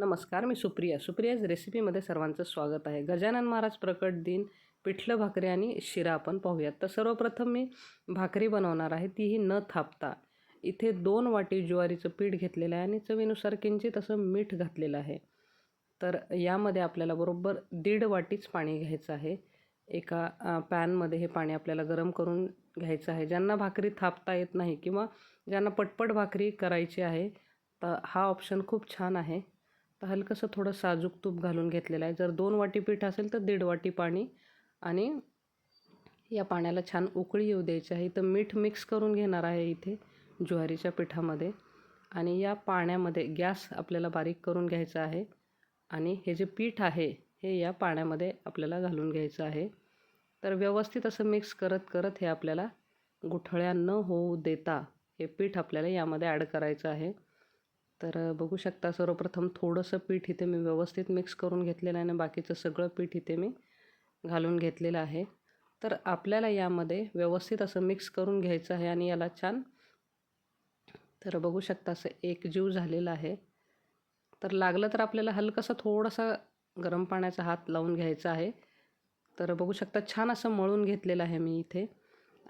नमस्कार मी सुप्रिया. सुप्रियाज रेसिपीमध्ये सर्वांचं स्वागत आहे. गजानन महाराज प्रकट दिन पिठलं भाकरी आणि शिरा आपण पाहूयात. तर सर्वप्रथम मी भाकरी बनवणार आहे. तीही न थापता इथे दोन वाटी ज्वारीचं पीठ घेतलेलं आहे आणि चवीनुसार किंचित असं मीठ घातलेलं आहे. तर यामध्ये आपल्याला बरोबर दीड वाटीच पाणी घ्यायचं आहे. एका पॅनमध्ये हे पाणी आपल्याला गरम करून घ्यायचं आहे. ज्यांना भाकरी थापता येत नाही किंवा ज्यांना पटपट भाकरी करायची आहे तर हा ऑप्शन खूप छान आहे. तर हलकंसं थोडं साजूक तूप घालून घेतलेलं आहे. जर दोन वाटी पीठ असेल तर दीड वाटी पाणी आणि या पाण्याला छान उकळी येऊ द्यायची आहे. तर मीठ मिक्स करून घेणार आहे इथे ज्वारीच्या पिठामध्ये. आणि या पाण्यामध्ये गॅस आपल्याला बारीक करून घ्यायचा आहे. आणि हे जे पीठ आहे हे या पाण्यामध्ये आपल्याला घालून घ्यायचं आहे. तर व्यवस्थित असं मिक्स करत करत हे आपल्याला गुठळ्या न होऊ देता हे पीठ आपल्याला यामध्ये ॲड करायचं आहे. तर बघू शकता सर्वप्रथम थोडंसं पीठ इथे मी व्यवस्थित मिक्स करून घेतलेलं आहे आणि बाकीचं सगळं पीठ इथे मी घालून घेतलेलं आहे. तर आपल्याला यामध्ये व्यवस्थित असं मिक्स करून घ्यायचं आहे आणि याला छान तर बघू शकता असं एकजीव झालेलं आहे. तर लागलं तर आपल्याला हलकंसं थोडासा गरम पाण्याचा हात लावून घ्यायचा आहे. तर बघू शकता छान असं मळून घेतलेलं आहे मी इथे.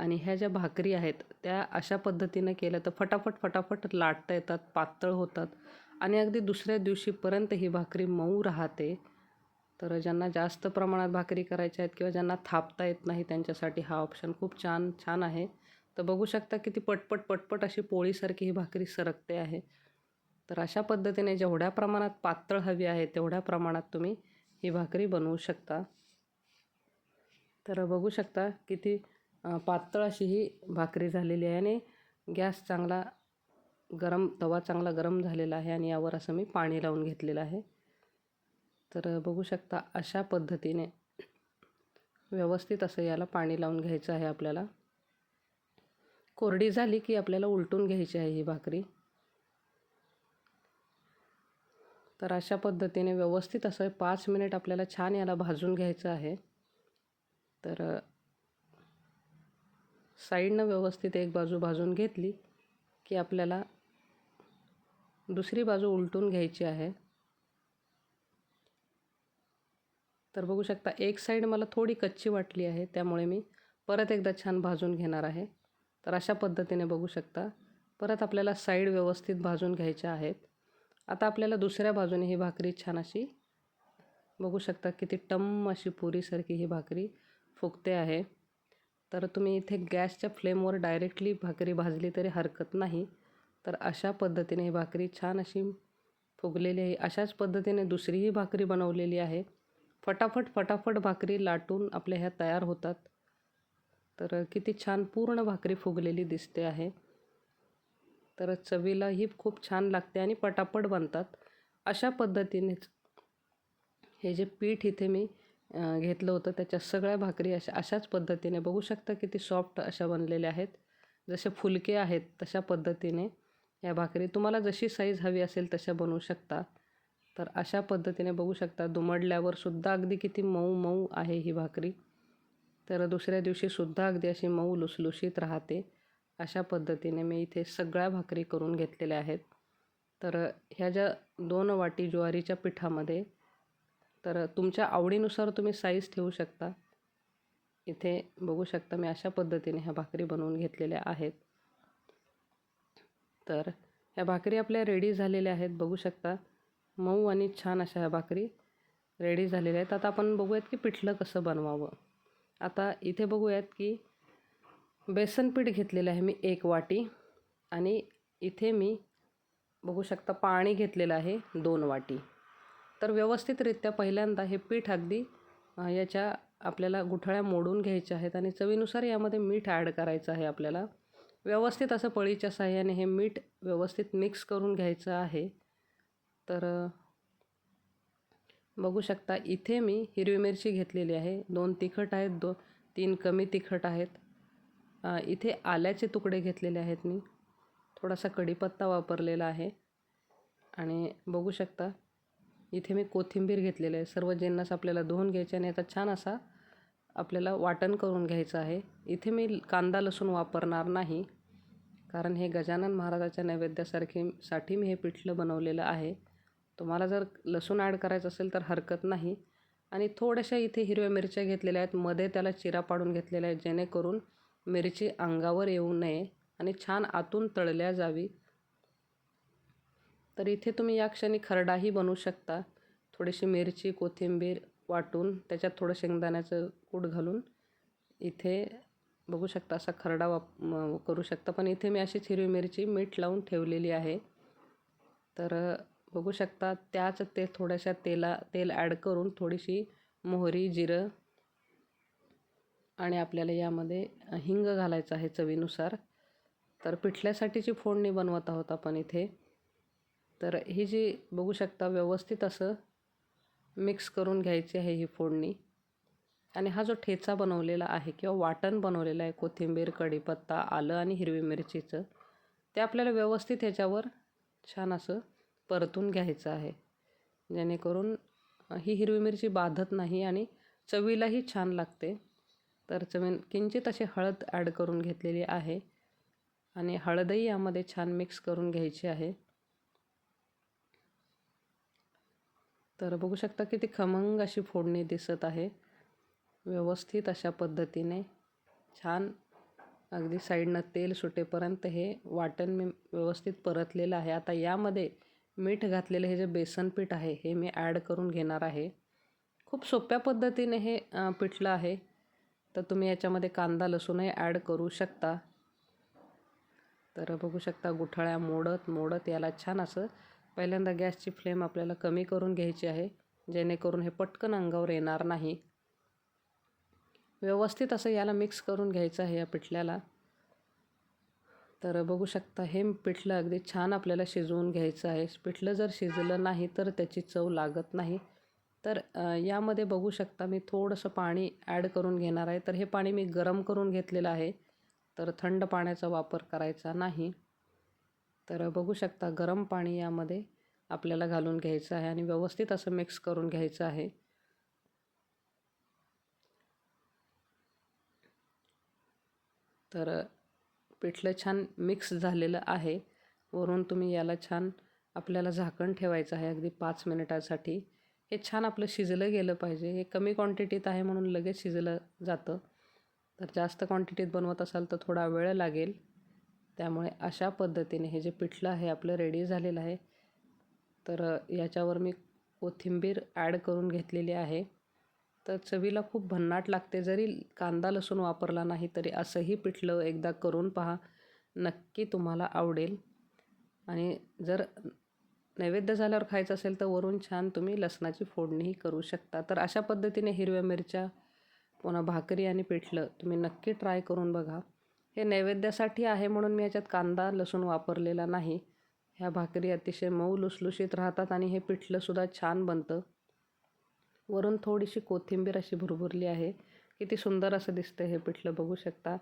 आणि ह्या ज्या भाकरी आहेत त्या अशा पद्धतीनं केल्या तर फटाफट फटाफट लाटता येतात पातळ होतात. आणि अगदी दुसऱ्या दिवशीपर्यंत ही भाकरी मऊ राहते. तर ज्यांना जास्त प्रमाणात भाकरी करायच्या आहेत किंवा ज्यांना थापता येत नाही त्यांच्यासाठी हा ऑप्शन खूप छान छान आहे. तर बघू शकता की ती पटपट पटपट अशी पोळीसारखी ही भाकरी सरकते आहे. तर अशा पद्धतीने जेवढ्या प्रमाणात पातळ हवी आहे तेवढ्या प्रमाणात तुम्ही ही भाकरी बनवू शकता. तर बघू शकता किती पातळ अशी ही भाकरी झालेली आहे आणि गॅस चांगला गरम तवा चांगला गरम झालेला आहे आणि यावर असं मी पाणी लावून घेतलेलं आहे. तर बघू शकता अशा पद्धतीने व्यवस्थित असं याला पाणी लावून घ्यायचं आहे आपल्याला. कोरडी झाली की आपल्याला उलटून घ्यायची आहे ही भाकरी. तर अशा पद्धतीने व्यवस्थित असं पाच मिनिट आपल्याला छान याला भाजून घ्यायचं आहे. तर साईडनं व्यवस्थित एक बाजू भाजून घेतली की आपल्याला दुसरी बाजू उलटून घ्यायची आहे. तर बघू शकता एक साईड मला थोडी कच्ची वाटली आहे त्यामुळे मी परत एकदा छान भाजून घेणार आहे. तर अशा पद्धतीने बघू शकता परत आपल्याला साईड व्यवस्थित भाजून घ्यायच्या आहेत. आता आपल्याला दुसऱ्या बाजूने ही भाकरी छान अशी बघू शकता किती टम्म अशी पुरीसारखी ही भाकरी फुगते आहे. तर तुम्ही इथे गॅसच्या फ्लेमवर डायरेक्टली भाकरी भाजली तरी हरकत नाही. तर अशा पद्धतीने ही भाकरी छान अशी फुगलेली आहे. अशाच पद्धतीने दुसरीही भाकरी बनवलेली आहे. फटाफट फटाफट भाकरी लाटून आपल्या ह्या तयार होतात. तर किती छान पूर्ण भाकरी फुगलेली दिसते आहे. तर चवीलाही खूप छान लागते आणि पटापट बनतात. अशा पद्धतीनेच हे जे पीठ इथे मी घेतलं होतं. त्याच्या सगळ्या भाकरी अशा अशाच पद्धतीने. बघू शकता किती सॉफ्ट अशा बनलेल्या आहेत. जसे फुलके आहेत तशा पद्धतीने या भाकरी. तुम्हाला जशी साईज हवी असेल तशा बनवू शकता. तर अशा पद्धतीने बघू शकता. दुमडल्यावर सुद्धा अगदी किती मऊ मऊ आहे ही भाकरी. तर दुसऱ्या दिवशीसुद्धा अगदी अशी मऊ लुसलुशीत राहते. अशा पद्धतीने मी इथे सगळ्या भाकरी करून घेतलेल्या आहेत. तर ह्या ज्या दोन वाटी ज्वारीच्या पिठामध्ये तर तुमच्या आवडीनुसार तुम्ही साईज ठेवू शकता. इथे बघू शकता मी अशा पद्धतीने ह्या भाकरी बनवून घेतलेल्या आहेत. तर ह्या भाकरी आपल्या रेडी झालेल्या आहेत. बघू शकता. मऊ आणि छान अशा ह्या भाकरी रेडी झालेल्या आहेत. आता आपण बघूयात की पिठलं कसं बनवावं. आता इथे बघूयात की बेसन पीठ घेतलेलं आहे मी एक वाटी आणि इथे मी बघू शकता पाणी घेतलेलं आहे दोन वाटी. तर व्यवस्थितरित्या पहिल्यांदा हे पीठ अगदी याच्या आपल्याला गुठळ्या मोडून घ्यायच्या आहेत आणि चवीनुसार यामध्ये मीठ ॲड करायचं आहे आपल्याला. व्यवस्थित असं पळीच्या साह्याने हे मीठ व्यवस्थित मिक्स करून घ्यायचं आहे. तर बघू शकता इथे मी हिरवी मिरची घेतलेली आहे. दोन तिखट आहेत दो तीन कमी तिखट आहेत. इथे आल्याचे तुकडे घेतलेले आहेत मी. थोडासा कढीपत्ता वापरलेला आहे. आणि बघू शकता इथे मी कोथिंबीर घेतलेलं आहे. सर्व जिन्नस आपल्याला धुवून घ्यायचे आणि याचा छान असा आपल्याला वाटण करून घ्यायचं आहे. इथे मी कांदा लसूण वापरणार नाही कारण हे गजानन महाराजाच्या नैवेद्यासारखे साठी मी हे पिठलं बनवलेलं आहे. तुम्हाला जर लसूण ॲड करायचं असेल तर हरकत नाही. आणि थोड्याशा इथे हिरव्या मिरच्या घेतलेल्या आहेत. मध्ये त्याला चिरा पाडून घेतलेल्या आहेत. जेणेकरून मिरची अंगावर येऊ नये आणि छान आतून तळल्या जावी. तर इथे तुम्ही या क्षणी खरडाही बनवू शकता. थोडीशी मिरची कोथिंबीर वाटून त्याच्यात थोडं शेंगदाण्याचं कूट घालून इथे बघू शकता असा खरडा वाप करू शकता. पण इथे मी अशीच हिरवी मिरची मीठ लावून ठेवलेली आहे. तर बघू शकता त्याच ते थोड्याशा तेला तेल ॲड करून थोडीशी मोहरी जिरं आणि आपल्याला यामध्ये हिंग घालायचं आहे चवीनुसार. तर पिठल्यासाठीची फोडणी बनवत आहोत आपण इथे. तर ही जी बघू शकता व्यवस्थित असं मिक्स करून घ्यायची आहे ही फोडणी. आणि हा जो ठेचा बनवलेला आहे किंवा वाटण बनवलेलं आहे कोथिंबीर कढीपत्ता आलं आणि हिरवी मिरचीचं ते आपल्याला व्यवस्थित ह्याच्यावर छान असं परतून घ्यायचं आहे. जेणेकरून ही हिरवी मिरची बाधत नाही आणि चवीलाही छान लागते. तर चवीन किंचित अशी हळद ॲड करून घेतलेली आहे. आणि हळदही यामध्ये छान मिक्स करून घ्यायची आहे. तर बघू शकता की ती खमंग अशी फोडणी दिसत आहे. व्यवस्थित अशा पद्धतीने. छान. अगदी साईडनं तेल सुटेपर्यंत हे वाटण मी व्यवस्थित परतलेलं आहे. आता यामध्ये मीठ घातलेलं हे जे बेसन पीठ आहे हे मी ॲड करून घेणार आहे. खूप सोप्या पद्धतीने हे पिठलं आहे. तर तुम्ही याच्यामध्ये कांदा लसूणही ॲड करू शकता. तर बघू शकता गुठळ्या मोडत मोडत याला छान असं पहिल्यांदा गॅसची फ्लेम आपल्याला कमी करून घ्यायची आहे जेणेकरून हे पटकन अंगावर येणार नाही. व्यवस्थित असं याला मिक्स करून घ्यायचं आहे या पिठल्याला. तर बघू शकता हे पिठलं अगदी छान आपल्याला शिजवून घ्यायचं आहे. पिठलं जर शिजलं नाही तर त्याची चव लागत नाही. तर यामध्ये बघू शकता मी थोडंसं पाणी ॲड करून घेणार आहे. तर हे पाणी मी गरम करून घेतलेलं आहे. तर थंड पाण्याचा वापर करायचा नाही. तर बघू शकता गरम पाणी यामध्ये आपल्याला घालून घ्यायचं आहे आणि व्यवस्थित असं मिक्स करून घ्यायचं आहे. तर पिठलं छान मिक्स झालेलं आहे. वरून तुम्ही याला छान आपल्याला झाकण ठेवायचं आहे अगदी पाच मिनिटासाठी. हे छान आपलं शिजलं गेलं पाहिजे. हे कमी क्वांटिटीत आहे म्हणून लगेच शिजलं जातं. तर जास्त क्वांटिटीत बनवत असाल तर थोडा वेळ लागेल. त्यामुळे अशा पद्धतीने हे जे पिठलं आहे आपलं रेडी झालेलं आहे. तर याच्यावर मी कोथिंबीर ॲड करून घेतलेली आहे. तर चवीला खूप भन्नाट लागते. जरी कांदा लसूण वापरला नाही तरी असंही पिठलं एकदा करून पहा. नक्की तुम्हाला आवडेल. आणि जर नैवेद्य झाल्यावर खायचं असेल तर वरून छान तुम्ही लसणाची फोडणीही करू शकता. तर अशा पद्धतीने हिरव्या मिरच्या पुन्हा भाकरी आणि पिठलं तुम्ही नक्की ट्राय करून बघा. हे नैवेद्यासाठी आहे म्हणून मी याच्यात कांदा लसूण वापरलेला नाही. ह्या भाकरी अतिशय मऊ लुसलुशीत राहतात आणि हे पिठलंसुद्धा छान बनतं. वरून थोडीशी कोथिंबीर अशी भुरभुरली आहे. किती सुंदर असं दिसतं हे पिठलं बघू शकता.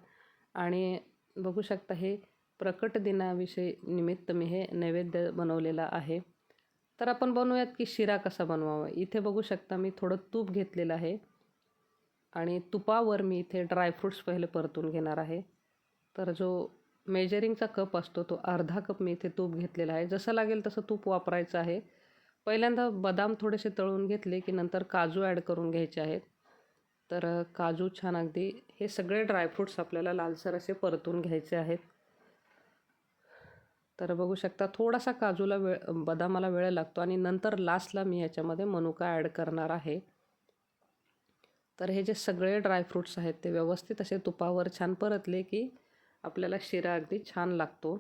आणि बघू शकता हे प्रकट दिनाविषयी निमित्त मी हे नैवेद्य बनवलेलं आहे. तर आपण बनवूयात की शिरा कसा बनवावा? इथे बघू शकता मी थोडं तूप घेतलेलं आहे. आणि तुपावर मी इथे ड्रायफ्रूट्स पहिले परतून घेणार आहे. तर जो मेजरिंगचा कप असतो तो अर्धा कप मी इथे तूप घेतलेला आहे. जसं लागेल तसं तूप वापरायचं आहे. पहिल्यांदा बदाम थोडेसे तळून घेतले की नंतर काजू ॲड करून घ्यायचे आहेत. तर काजू छान अगदी हे सगळे ड्रायफ्रूट्स आपल्याला लालसर असे परतून घ्यायचे आहेत. तर बघू शकता थोडासा काजूला वेळ बदामाला वेळ लागतो आणि नंतर लास्टला मी याच्यामध्ये मनुका ॲड करणार आहे. तर हे जे सगळे ड्रायफ्रूट्स आहेत ते व्यवस्थित असे तुपावर छान परतले की आपल्याला शिरा अगदी छान लागतो.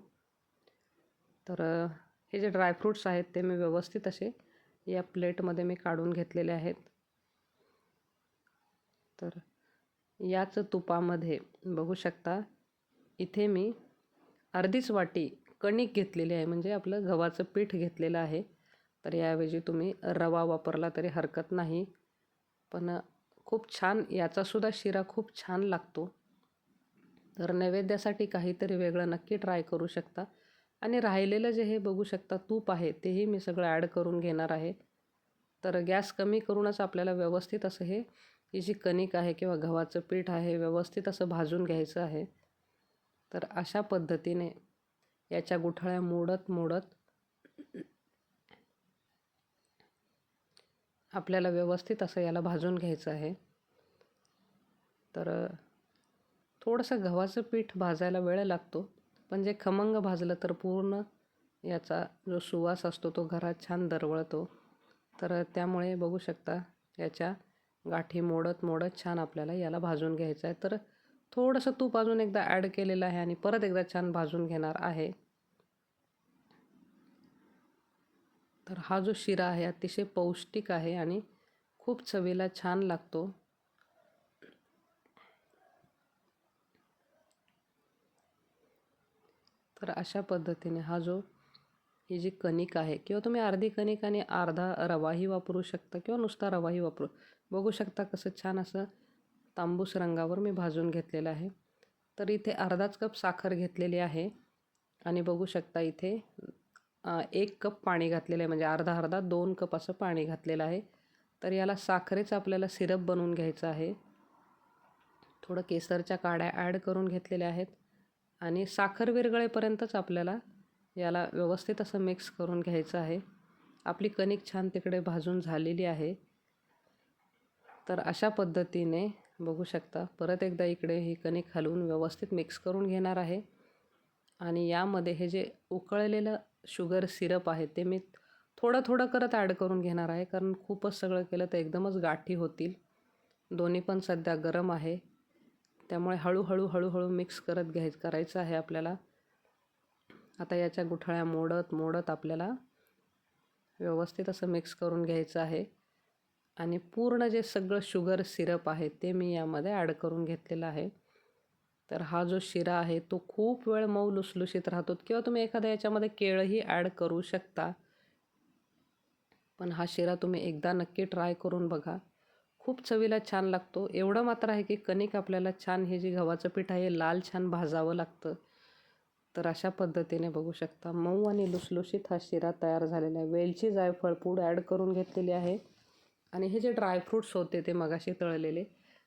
तर हे जे ड्रायफ्रूट्स आहेत ते मी व्यवस्थित असे या प्लेटमध्ये मी काढून घेतलेले आहेत. तर याच तुपामध्ये बघू शकता इथे मी अर्धीच वाटी कणिक घेतलेली आहे म्हणजे आपलं गव्हाचं पीठ घेतलेलं आहे. तर याऐवजी तुम्ही रवा वापरला तरी हरकत नाही. पण खूप छान याचासुद्धा शिरा खूप छान लागतो. तर नैवेद्यासाठी काहीतरी वेगळं नक्की ट्राय करू शकता. आणि राहिलेलं जे हे बघू शकता तूप आहे तेही मी सगळं ॲड करून घेणार आहे. तर गॅस कमी करूनच आपल्याला व्यवस्थित असं हे ही जी कणिक आहे किंवा गव्हाचं पीठ आहे व्यवस्थित असं भाजून घ्यायचं आहे. तर अशा पद्धतीने याच्या गुठळ्या मोडत मोडत आपल्याला व्यवस्थित असं याला भाजून घ्यायचं आहे. तर थोडंसं गव्हाचं पीठ भाजायला वेळ लागतो. पण जे खमंग भाजलं तर पूर्ण याचा जो सुवास असतो तो घरात छान दरवळतो. तर त्यामुळे बघू शकता याच्या गाठी मोडत मोडत छान आपल्याला याला भाजून घ्यायचं आहे. तर थोडंसं तूप अजून एकदा ॲड केलेलं आहे आणि परत एकदा छान भाजून घेणार आहे. तर हा जो शिरा आहे अतिशय पौष्टिक आहे आणि खूप चवीला छान लागतो. तर अशा पद्धतीने हा जो ही जी कणिक आहे किंवा तुम्ही अर्धी कणिक आणि अर्धा रवाही वापरू शकता किंवा नुसता रवाही वापरू बघू शकता कसं छान असं तांबूस रंगावर मी भाजून घेतलेलं आहे. तर इथे अर्धाच कप साखर घेतलेली आहे आणि बघू शकता इथे एक कप पाणी घातलेलं आहे म्हणजे अर्धा अर्धा दोन कप असं पाणी घातलेलं आहे. तर याला साखरेचं आपल्याला सिरप बनवून घ्यायचं आहे. थोडं केसरच्या काड्या ॲड करून घेतलेल्या आहेत. आणि साखर विरगळेपर्यंतच आपल्याला याला व्यवस्थित असं मिक्स करून घ्यायचं आहे. आपली कणिक छान तिकडे भाजून झालेली आहे. तर अशा पद्धतीने बघू शकता परत एकदा इकडे ही कणिक हलवून व्यवस्थित मिक्स करून घेणार आहे. आणि यामध्ये हे जे उकळलेलं शुगर सिरप आहे ते मी थोडं थोडं करत ॲड करून घेणार आहे. कारण खूपच सगळं केलं तर एकदमच गाठी होतील. दोन्ही पण सध्या गरम आहे. त्यामुळे हळूहळू हळूहळू मिक्स करत घ्याय करायचं आहे आपल्याला. आता याच्या गुठळ्या मोडत मोडत आपल्याला व्यवस्थित असं मिक्स करून घ्यायचं आहे. आणि पूर्ण जे सगळं शुगर सिरप आहे ते मी यामध्ये ॲड करून घेतलेलं आहे. तर हा जो शिरा आहे तो खूप वेळ मऊ लुसलुशीत राहतो किंवा तुम्ही एखाद्या याच्यामध्ये केळही ॲड करू शकता. पण हा शिरा तुम्ही एकदा नक्की ट्राय करून बघा. खूप चवीला छान लागतो. एवढं मात्र आहे की कणिक आपल्याला छान हे जे गव्हाचं पीठ आहे लाल छान भाजावं लागतं. तर अशा पद्धतीने बघू शकता. मऊ आणि लुसलुशीत हा शिरा तयार झालेला आहे. वेलची जायफळ पूड ॲड करून घेतलेली आहे. आणि हे जे ड्रायफ्रूट्स होते ते मगाशी तळलेले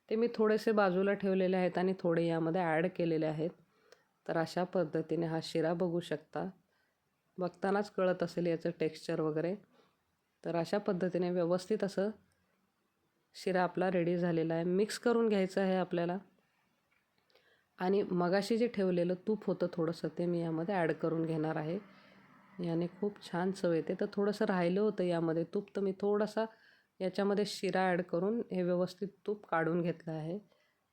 ते मी थोडेसे बाजूला ठेवलेले आहेत आणि थोडे यामध्ये ॲड केलेले आहेत. तर अशा पद्धतीने हा शिरा बघू शकता. बघतानाच कळत असेल याचं टेक्स्चर वगैरे. तर अशा पद्धतीने व्यवस्थित असं शिरा आपला रेडी झालेला आहे. मिक्स करून घ्यायचं आहे आपल्याला. आणि मगाशी जे ठेवलेलं तूप होतं थोडंसं ते मी यामध्ये ॲड करून घेणार आहे. याने खूप छान चव येते. तर थोडंसं राहिलं होतं यामध्ये तूप तर मी थोडासा याच्यामध्ये शिरा ॲड करून हे व्यवस्थित तूप काढून घेतलं आहे.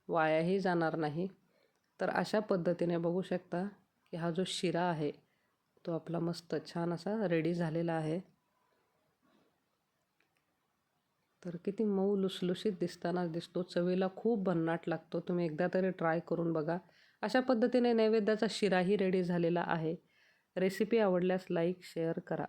वायाही जाणार नाही. तर अशा पद्धतीने बघू शकता की हा जो शिरा आहे तो आपला मस्त छान असा रेडी झालेला आहे. तर किती मऊ लुसलुशीत दिसताना दिसतो. चवीला खूप भन्नाट लागतो. तुम्ही एकदा तरी ट्राय करून बघा. अशा पद्धतीने नैवेद्याचा शिराही रेडी झालेला आहे. रेसिपी आवडल्यास लाईक शेअर करा.